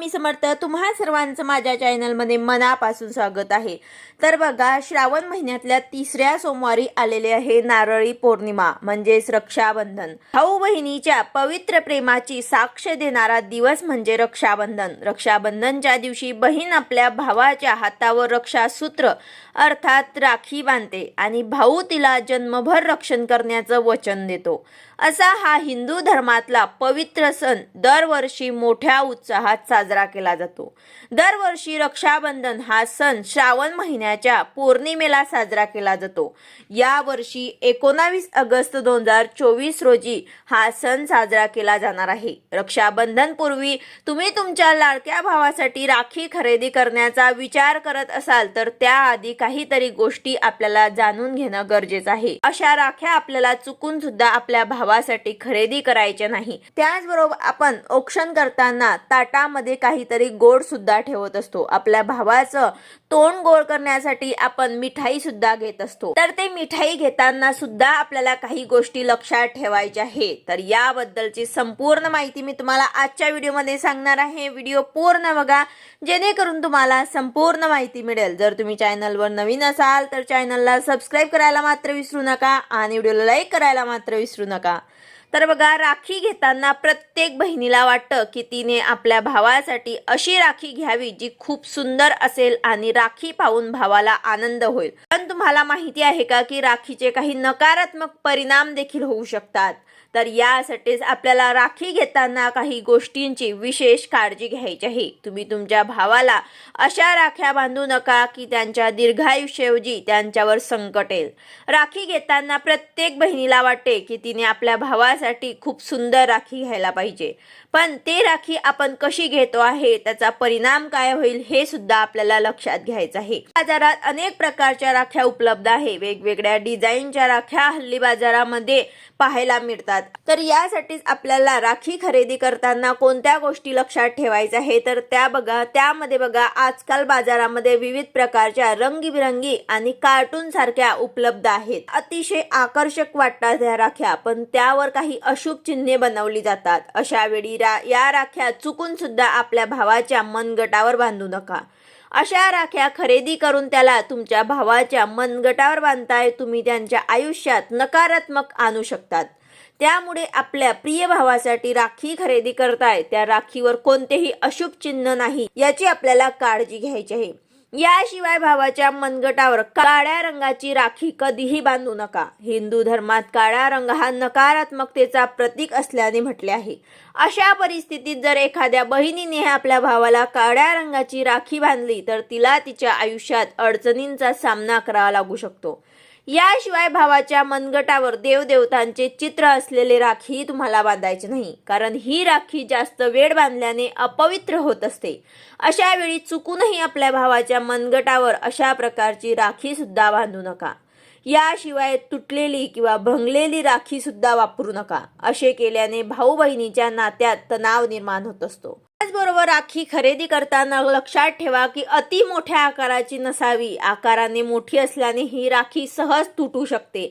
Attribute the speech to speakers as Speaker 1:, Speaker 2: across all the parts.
Speaker 1: स्वामी समर्थ तुम्हा सर्वांचं माझ्या चॅनलमध्ये मनापासून स्वागत आहे. तर बघा श्रावण महिन्यातल्या तिसऱ्या सोमवारी आलेले आहे नारळी पौर्णिमा म्हणजेच रक्षाबंधन. भाऊ बहिणीच्या पवित्र प्रेमाची साक्ष देणारा दिवस म्हणजे रक्षाबंधन. रक्षाबंधनच्या दिवशी बहीण आपल्या भावाच्या हातावर रक्षासूत्र अर्थात राखी बांधते आणि भाऊ तिला जन्मभर रक्षण करण्याचं वचन देतो. असा हा हिंदू धर्मातला पवित्र सण दरवर्षी मोठ्या उत्साहात साजरा केला जातो. दरवर्षी रक्षाबंधन हा सण श्रावण महिन्याच्या पौर्णिमेला साजरा केला जातो. या वर्षी एकोणावीस ऑगस्ट दोन हजार चोवीस रोजी हा सण साजरा केला जाणार आहे. रक्षाबंधन पूर्वी तुम्ही तुमच्या लाडक्या भावासाठी राखी खरेदी करण्याचा विचार करत असाल तर त्याआधी काहीतरी गोष्टी आपल्याला जाणून घेणं गरजेचं आहे. अशा राख्या आपल्याला चुकून सुद्धा आपल्या भावासाठी खरेदी करायच्या नाही. त्याचबरोबर आपण औक्षण करताना ताटामध्ये काहीतरी गोड सुद्धा ठेवत असतो. आपल्या भावाचं तोंड गोड करण्यासाठी आपण मिठाई सुद्धा घेत असतो. तर ते मिठाई घेताना सुद्धा आपल्याला काही गोष्टी लक्षात ठेवायच्या आहे. तर याबद्दलची संपूर्ण माहिती मी तुम्हाला आजच्या व्हिडिओमध्ये सांगणार आहे. व्हिडिओ पूर्ण बघा. जेणेकरून तुम्हाला संपूर्ण माहिती मिळेल. जर तुम्ही चॅनलवर नवीन असाल तर चॅनलला सबस्क्राईब करायला मात्र विसरू नका आणि व्हिडिओला लाईक करायला मात्र विसरू नका. तर बघा राखी घेताना प्रत्येक बहिणीला वाटतं की तिने आपल्या भावासाठी अशी राखी घ्यावी जी खूप सुंदर असेल आणि राखी पाहून भावाला आनंद होईल. पण तुम्हाला माहिती आहे का की राखीचे काही नकारात्मक परिणाम देखील होऊ शकतात? तर यासाठीच आपल्याला राखी घेताना काही गोष्टींची विशेष काळजी घ्यायची आहे. तुम्ही तुमच्या भावाला अशा राख्या बांधू नका की त्यांच्या दीर्घायुष्याऐवजी त्यांच्यावर संकट येईल. राखी घेताना प्रत्येक बहिणीला वाटते की तिने आपल्या भावासाठी खूप सुंदर राखी घ्यायला पाहिजे. पण ते राखी आपण कशी घेतो आहे त्याचा परिणाम काय होईल हे सुद्धा आपल्याला लक्षात घ्यायचं आहे. बाजारात अनेक प्रकारच्या राख्या उपलब्ध आहे. वेगवेगळ्या डिझाईनच्या राख्या हल्ली बाजारामध्ये पाहायला मिळतात. तर यासाठीच आपल्याला राखी खरेदी करताना कोणत्या गोष्टी लक्षात ठेवायच्या आहे तर त्या बघा. त्यामध्ये बघा आजकाल बाजारामध्ये विविध प्रकारच्या रंगीबिरंगी आणि कार्टून सारख्या उपलब्ध आहेत. अतिशय आकर्षक वाटतात त्या राख्या पण त्यावर काही अशुभ चिन्हे बनवली जातात. अशा वेळी रा- या राख्या चुकून सुद्धा आपल्या भावाच्या मनगटावर बांधू नका. अशा राख्या खरेदी करून त्याला तुमच्या भावाच्या मनगटावर बांधताय तुम्ही त्यांच्या आयुष्यात नकारात्मक आणू शकतात. त्यामुळे आपल्या प्रिय भावासाठी राखी खरेदी करताय. त्या राखीवर कोणतेही अशुभ चिन्ह नाही. याची आपल्याला काळजी घ्यायची आहे. याशिवाय भावाच्या मनगटावर काळ्या रंगाची राखी कधीही बांधू नका. हिंदू धर्मात काळा रंग हा नकारात्मकतेचा प्रतीक असल्याने म्हटले आहे. अशा परिस्थितीत जर एखाद्या बहिणीने आपल्या भावाला काळ्या रंगाची राखी बांधली तर तिला तिच्या आयुष्यात अडचणींचा सामना करावा लागू शकतो. याशिवाय भावाच्या मनगटावर देवदेवतांचे चित्र असलेले राखी तुम्हाला बांधायचे नाही. कारण ही राखी जास्त वेळ बांधल्याने अपवित्र होत असते. अशा वेळी चुकूनही आपल्या भावाच्या मनगटावर अशा प्रकारची राखी सुद्धा बांधू नका. याशिवाय तुटलेली किंवा भंगलेली राखी सुद्धा वापरू नका. असे केल्याने भाऊ बहिणीच्या नात्यात तणाव निर्माण होत असतो. त्याचबरोबर राखी खरेदी करताना लक्षात ठेवा की अति मोठ्या आकाराची नसावी. आकाराने मोठी असल्याने ही राखी सहज तुटू शकते.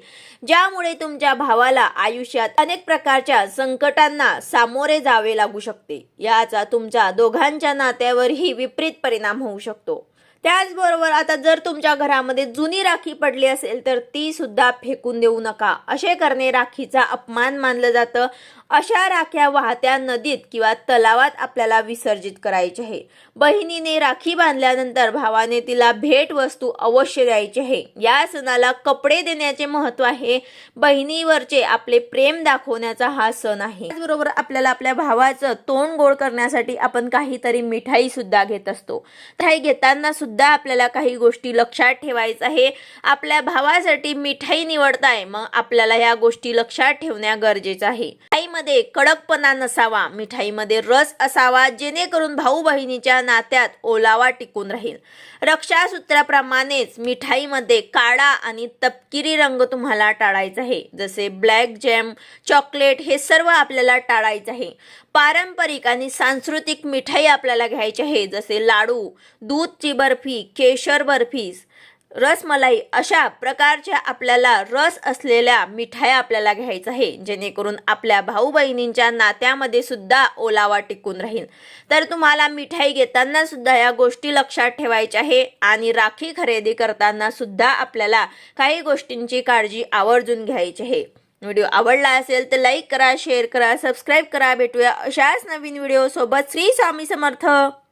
Speaker 1: ज्यामुळे तुमच्या भावाला आयुष्यात अनेक प्रकारच्या संकटांना सामोरे जावे लागू शकते. याचा तुमच्या दोघांच्या नात्यावरही विपरीत परिणाम होऊ शकतो. त्याचबरोबर आता जर तुमच्या घरामध्ये जुनी राखी पडली असेल तर ती सुद्धा फेकून देऊ नका. असे करणे राखीचा अपमान मानलं जातं. अशा राख्या वाहत्या नदीत किंवा तलावात आपल्याला विसर्जित करायचे आहे. बहिणीने राखी बांधल्यानंतर भावाने तिला भेट वस्तू अवश्य द्यायची आहे. या सणाला कपडे देण्याचे महत्त्व आहे. बहिणीवरचे आपले प्रेम दाखवण्याचा हा सण आहे. त्याचबरोबर आपल्याला आपल्या भावाचं तोंड गोड करण्यासाठी आपण काहीतरी मिठाई सुद्धा घेत असतो. मिठाई घेताना सुद्धा आपल्याला काही गोष्टी लक्षात ठेवायचं आहे. आपल्या भावासाठी मिठाई निवडताय मग आपल्याला या गोष्टी लक्षात ठेवण्या गरजेचं आहे. मिठाईमध्ये कडकपणा नसावा मिठाईमध्ये रस असावा जेणेकरून भाऊ बहिणीच्या नात्यात ओलावा टिकून राहील. रक्षासूत्राप्रमाणेच मिठाईमध्ये काळा आणि तपकिरी रंग तुम्हाला टाळायचा आहे. जसे ब्लॅक जॅम चॉकलेट हे सर्व आपल्याला टाळायचं आहे. पारंपरिक आणि सांस्कृतिक मिठाई आपल्याला घ्यायची आहे. जसे लाडू दूधची बर्फी केशर बर्फी रसमलाई अशा प्रकारच्या आपल्याला रस असलेल्या मिठाया आपल्याला घ्यायचं आहे जेणेकरून आपल्या भाऊ बहिणींच्या नात्यामध्ये सुद्धा ओलावा टिकून राहील. तर तुम्हाला मिठाई घेताना सुद्धा या गोष्टी लक्षात ठेवायच्या आहे आणि राखी खरेदी करताना सुद्धा आपल्याला काही गोष्टींची काळजी आवर्जून घ्यायची आहे. व्हिडिओ आवडला असेल तर लाईक करा शेअर करा सबस्क्राईब करा. भेटूया अशाच नवीन व्हिडिओसोबत. श्री स्वामी समर्थ.